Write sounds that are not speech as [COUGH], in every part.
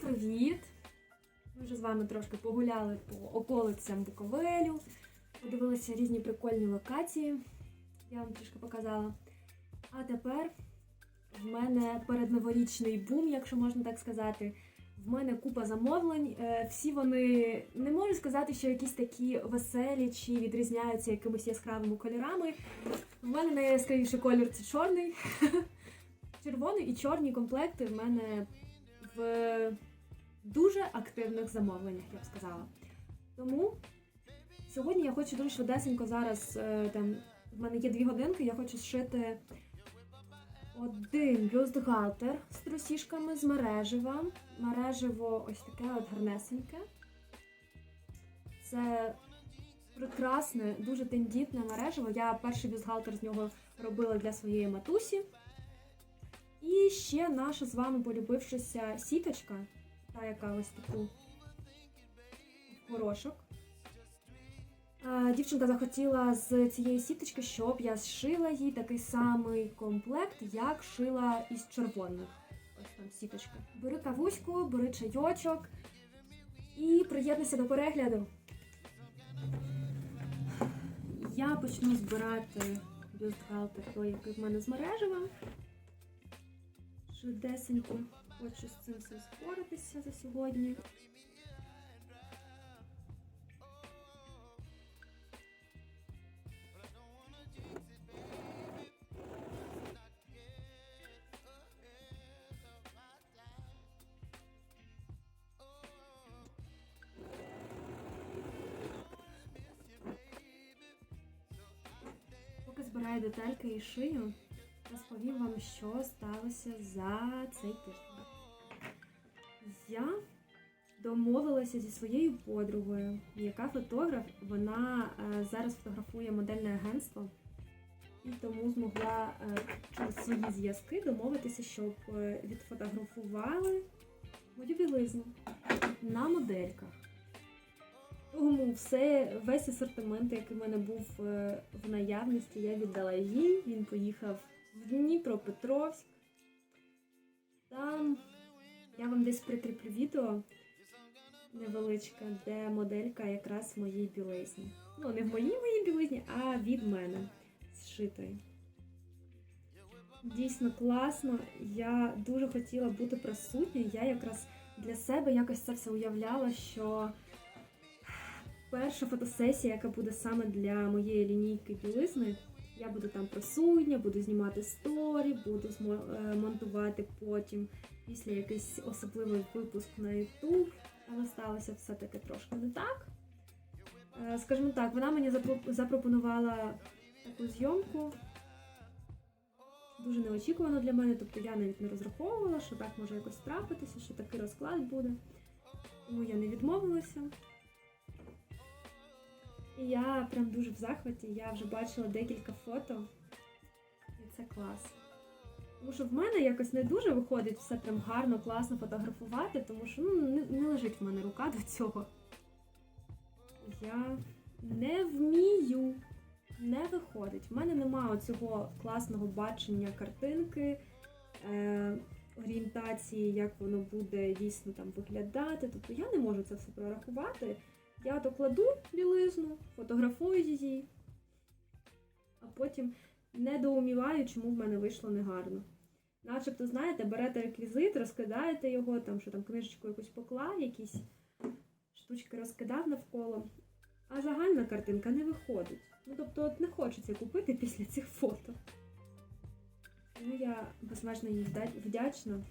Привіт! Ми вже з вами трошки погуляли по околицям Буковелю, подивилися різні прикольні локації. Я вам трішки показала. А тепер в мене передноворічний бум, якщо можна так сказати. В мене купа замовлень. Е, Всі вони не можу сказати, що якісь такі веселі чи відрізняються якимись яскравими кольорами. В мене найяскравіший колір це чорний. [LAUGHS] Червоний і чорні комплекти в мене в активних замовленнях, я б сказала. Тому сьогодні я хочу дуже швидесенько зараз. е, Там в мене є дві годинки, я хочу зшити один бюстгальтер з трусішками з мережева. Мережево ось таке от гарнесеньке. Це прекрасне, дуже тендітне мережево. Я перший бюстгальтер з нього робила для своєї матусі. І ще наша з вами полюбившася сіточка, та яка ось таку горошок. Дівчинка захотіла з цієї сіточки, щоб я зшила їй такий самий комплект, як шила із червоних. Ось там сіточка. Бери кавуську, бери чайочок і приєднуйся до перегляду. Я почну збирати бюстгальтер, той, який в мене з мережева. Швидесенько хочу з цим все споратися за сьогодні. Поки збираю детальки і шию, розповім вам, що сталося за цей тиждень. Домовилася зі своєю подругою, яка фотограф, вона е, зараз фотографує модельне агентство, і тому змогла е, через свої зв'язки домовитися, щоб е, відфотографували мою білизну на модельках. Тому все, весь асортимент, який в мене був в наявності, я віддала їй. Він поїхав в Дніпропетровськ. Там я вам десь прикріплю відео невеличке, де моделька якраз в моїй білизні. Ну, не в моїй моїй білизні, а від мене зшитої. Дійсно класно. Я дуже хотіла бути присутня. Я якраз для себе якось це все уявляла, що перша фотосесія, яка буде саме для моєї лінійки білизни. Я буду там присутня, буду знімати сторі, буду е, монтувати потім після якийсь особливий випуск на YouTube. Але все-таки трошки не так. Е, Скажімо так, вона мені запропонувала таку зйомку. Дуже неочікувано для мене, тобто я навіть не розраховувала, що так може якось трапитися, що такий розклад буде. Тому я не відмовилася. І я прям дуже в захваті. Я вже бачила декілька фото. І це клас. Тому що в мене якось не дуже виходить все прям гарно, класно фотографувати, тому що ну, не, не лежить в мене рука до цього. Я не вмію, не виходить. В мене немає цього класного бачення картинки, е, орієнтації, як воно буде дійсно там виглядати. Тобто я не можу це все прорахувати. Я докладу білизну, фотографую її, а потім недоуміваю, чому в мене вийшло негарно. Начебто, знаєте, берете реквізит, розкидаєте його, там, що там книжечку якусь поклав, якісь штучки розкидав навколо, а загальна картинка не виходить. Ну, тобто, от не хочеться купити після цих фото. Ну, я безмежно їй вдячна.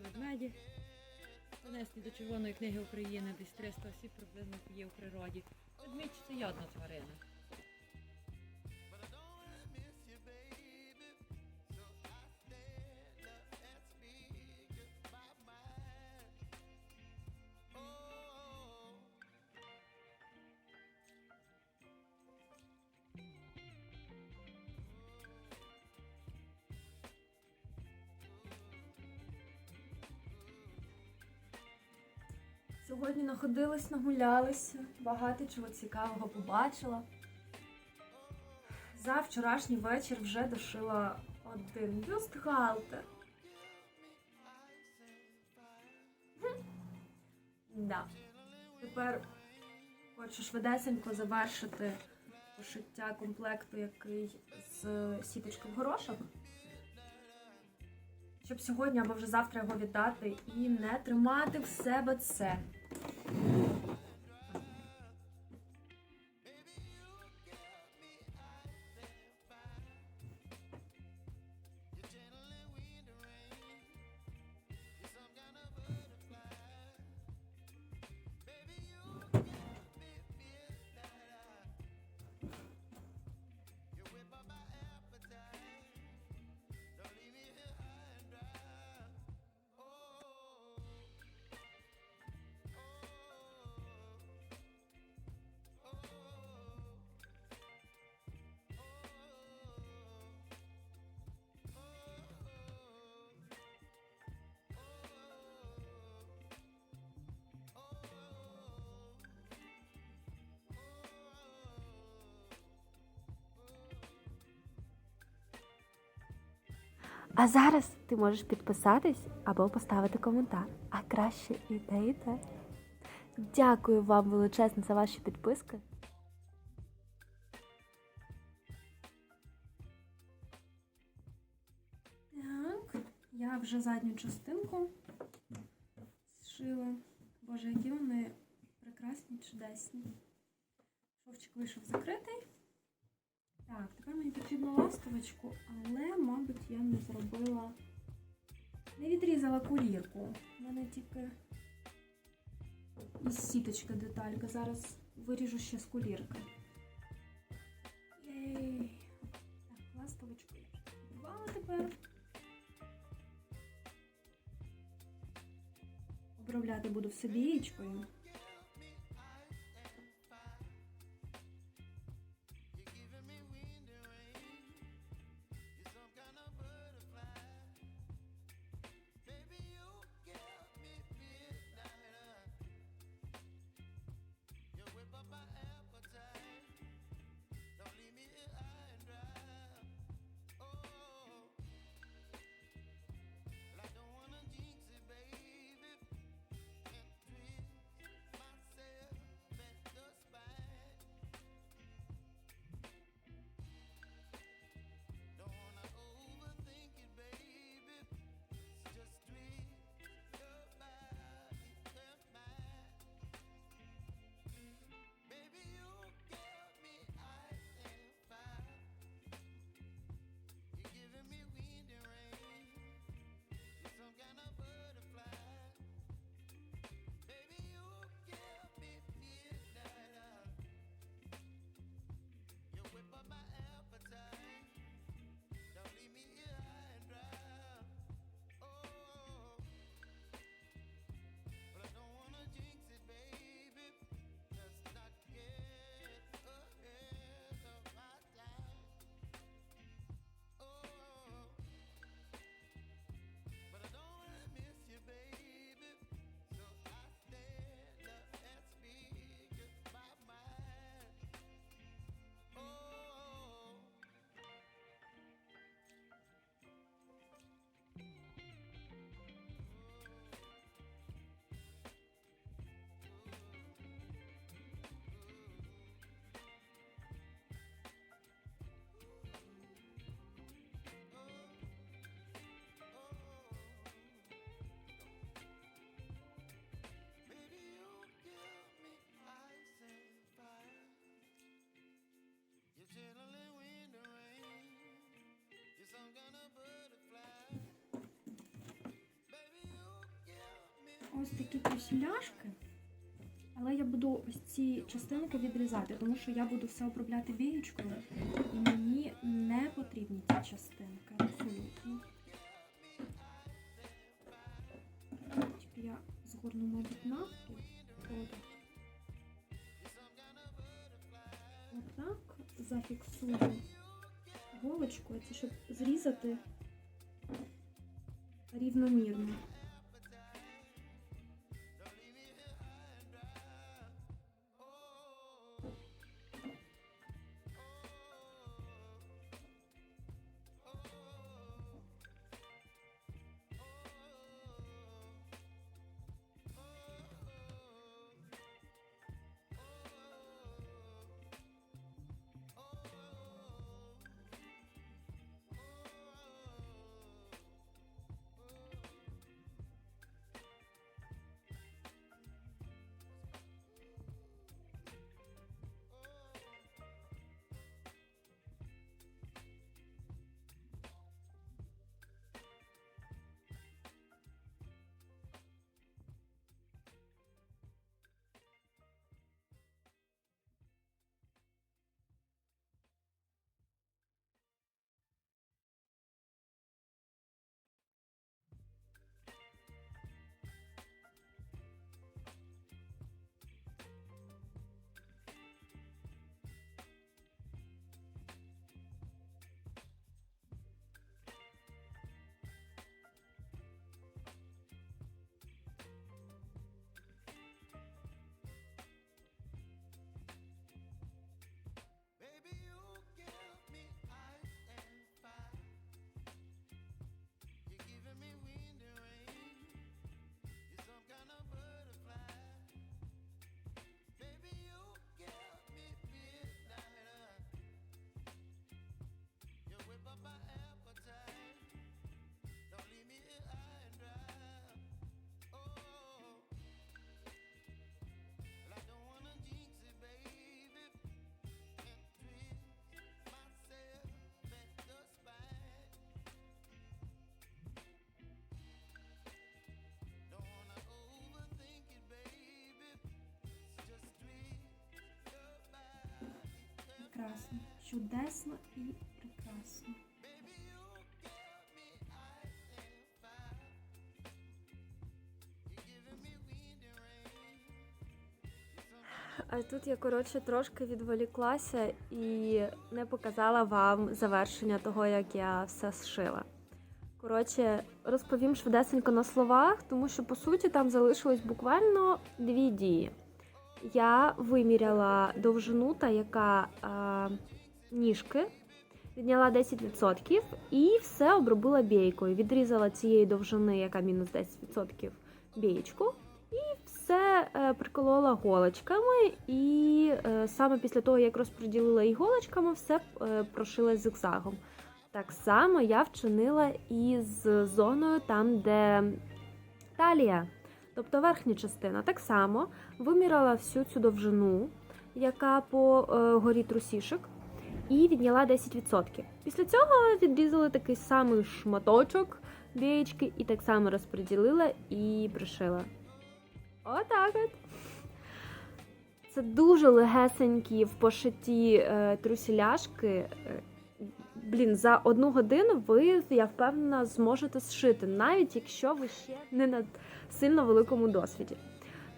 Ведмеді. Занесені до Червоної книги України, десь 300 осіб приблизно є в природі. Ведмідь це ядна тварина. Сьогодні находилась, нагулялися, багато чого цікавого побачила. За вчорашній вечір вже дошила один бюстгальтер. Да. Тепер хочу швидесенько завершити пошиття комплекту, який з сіточки в горошок. Щоб сьогодні або вже завтра його віддати і не тримати в себе це. А зараз ти можеш підписатись або поставити коментар. А краще і те, те. Дякую вам величезно за ваші підписки. Так, я вже задню частинку зшила. Боже, які вони прекрасні, чудесні. Шовчик вийшов закритий. Так, тепер мені потрібно ластовочку, але, мабуть, я не зробила. Не відрізала кулірку. У мене тільки із сіточки деталька. Зараз виріжу ще з кулірки. Єй. Так, ластовочку я вже тепер. Обробляти буду все бієчкою. Ось такі трусіляшки. Але я буду ось ці частинки відрізати, тому що я буду все обробляти біючкою, і мені не потрібні ці частинки. Абсолютно. Я згорну, мабуть, навпіл. Отак. Зафіксую голочкою, це щоб зрізати рівномірно. Прекрасно. Чудесно і прекрасно. А тут я коротше трошки відволіклася і не показала вам завершення того, як я все зшила. Коротше, розповім швидесенько на словах, тому що по суті там залишилось буквально дві дії. Я виміряла довжину та яка е, ніжки, відняла 10% і все обробила бійкою. Відрізала цієї довжини, яка мінус 10% бійку, все е, приколола голочками, і е, саме після того, як розподілила їх голочками, все е, прошила зигзагом. Так само я вчинила і з зоною там, де талія, тобто верхня частина. Так само виміряла всю цю довжину, яка по е, горі трусішок, і відняла 10%. Після цього відрізали такий самий шматочок бієчки і так само розподілила і пришила. Отак от. Це дуже легесенькі в пошитті е, трусіляшки. Блін, за одну годину ви, я впевнена, зможете зшити, навіть якщо ви ще не на сильно великому досвіді.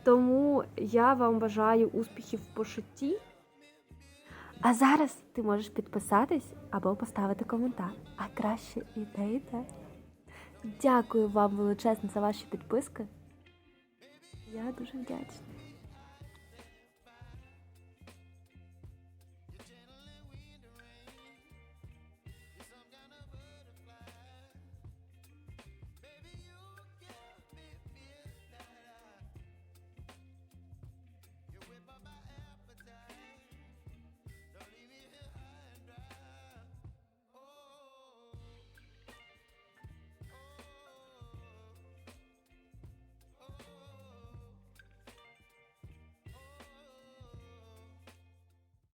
Тому я вам бажаю успіхів в пошитті. А зараз ти можеш підписатись або поставити коментар. А краще і те. Дякую вам величезно за ваші підписки. Я дуже вдячна.